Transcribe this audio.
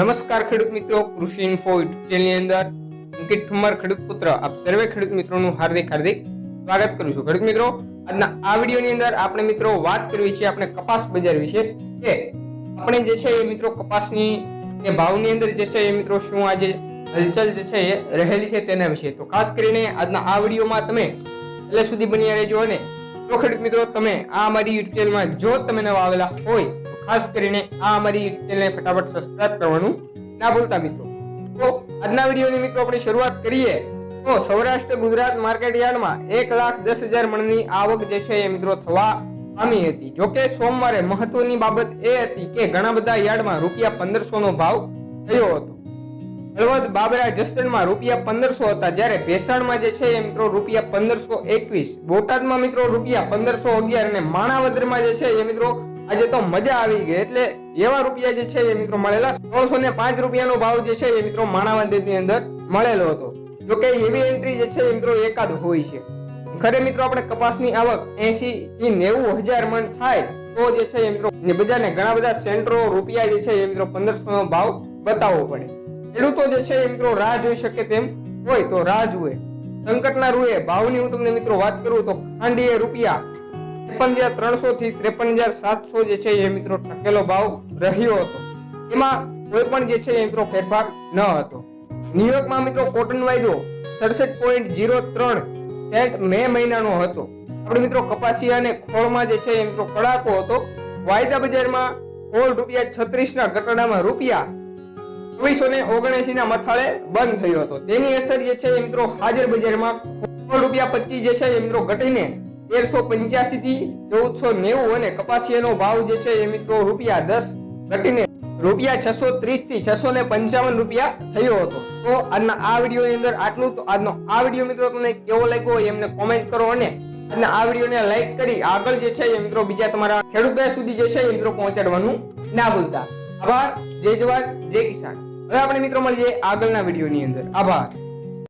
નમસ્કાર ખેડૂત મિત્રો, કૃષિ ઇન્ફો યુટ્યુબ ચેનલની અંદર. અંકિત ઠુમર ખેડૂત પુત્ર, આપ સર્વે ખેડૂત મિત્રોનું હાર્દિક હાર્દિક સ્વાગત કરું છું. ખેડૂત મિત્રો, આજના આ વિડીયોની અંદર આપણે મિત્રો વાત કરવી છે આપણે કપાસ બજાર વિશે કે આપણે જે છે એ મિત્રો કપાસની એ ભાવની અંદર જે છે એ મિત્રો શું આજે હલચલ જે છે એ રહેલી છે તેના વિશે. તો ખાસ કરીને આજના આ વિડીયોમાં તમે એટલે સુધી બન્યા રહેજો અને જો ખેડૂત મિત્રો, તમે આ અમારી યુટ્યુબ ચેનલમાં જો તમે નવા આવેલા હોય, તો ખાસ કરીને આ અમારી યુટ્યુબ ચેનલને ફટાફટ સબસ્ક્રાઇબ કરવાનું ના ભૂલતા મિત્રો. તો આજના વિડીયોની મિત્રો આપણે શરૂઆત કરીએ, તો સૌરાષ્ટ્ર ગુજરાત માર્કેટ યાર્ડમાં એક લાખ દસ હજાર મણની આવક જે છે એ મિત્રો થવા પામી હતી. જોકે સોમવારે મહત્વની બાબત એ હતી કે ઘણા બધા યાર્ડમાં રૂપિયા પંદરસો નો ભાવ થયો હતો. હળવદ બાબરા જસદણમાં રૂપિયા પંદરસો હતા, જ્યારે ભેસાણમાં જે છે એ મિત્રો રૂપિયા પંદરસો એકવીસ. બોટાદમાં મિત્રો રૂપિયા પંદરસો અગિયાર અને માણાવદરમાં જે છે એ મિત્રો આજે તો મજા આવી ગઈ. એટલે એવા રૂપિયા જે છે એ મિત્રો મળેલા. સોળસો ને પાંચ રૂપિયાનો ભાવ જે છે એ મિત્રો માણાવદરની અંદર મળેલો હતો. જોકે એવી એન્ટ્રી જે છે એ મિત્રો એકાદ હોય છે. ખરે મિત્રો આપણે કપાસની આવક એસી થી નેવું હજાર મણ થાય તો જે છે એ મિત્રો બજારને ઘણા બધા સેન્ટરો રૂપિયા જે છે એ મિત્રો પંદરસો નો ભાવ બતાવવો પડે. ખેડૂતો જે છે મિત્રો રાહ જોઈ શકે તેમ હોય તો રાહ જુએ. સંકટના રૂએ ભાવની હું તમને મિત્રો વાત કરું તો ખાંડીએ રૂપિયા ત્રેપન હજાર ત્રણસો થી ત્રેપન હજાર સાતસો જે છે એ મિત્રો ટકેલો ભાવ રહ્યો હતો. એમાં કોઈ પણ જે છે મિત્રો ફેરફાર ન હતો. ન્યુયોર્કમાં મિત્રો કોટન વાયદો સડસઠ પોઈન્ટ જીરો ત્રણ સેન્ટ મે મહિનાનો હતો. આપણે મિત્રો કપાસિયા અને ખોળમાં જે છે એ મિત્રો કડાકો હતો. વાયદા બજારમાં ખોળ રૂપિયા છત્રીસ ના ઘટાડામાં રૂપિયા ચોવીસો ને ઓગણએસી ના મથાળે બંધ થયો હતો. તેની અસર જે છે એ મિત્રો હાજર બજારમાં રૂપિયા પચીસ જે છે એ મિત્રો ઘટીને તેરસો પંચ્યાસી થી ચૌદસો નેવું અને કપાસિયાનો ભાવ જે છે એ મિત્રો રૂપિયા દસ ઘટીને રૂપિયા છસો ત્રીસથી છસો ને પંચાવન રૂપિયા થયો હતો. તો આજના આ વીડિયો ની અંદર આટલું તો આજનો આ વીડિયો મિત્રો તમને કેવો લાગ્યો એમને કોમેન્ટ કરો અને અને આ વિડીયોને લાઈક કરી આગળ જે છે એ મિત્રો બીજા તમારા ખેડૂત સુધી જે છે એ મિત્રો પહોંચાડવાનું ના ભૂલતા. આભાર, જય જવાન, જય કિસાન. હવે આપણે મિત્રો મળીએ આગળના વિડીયોની અંદર. આભાર.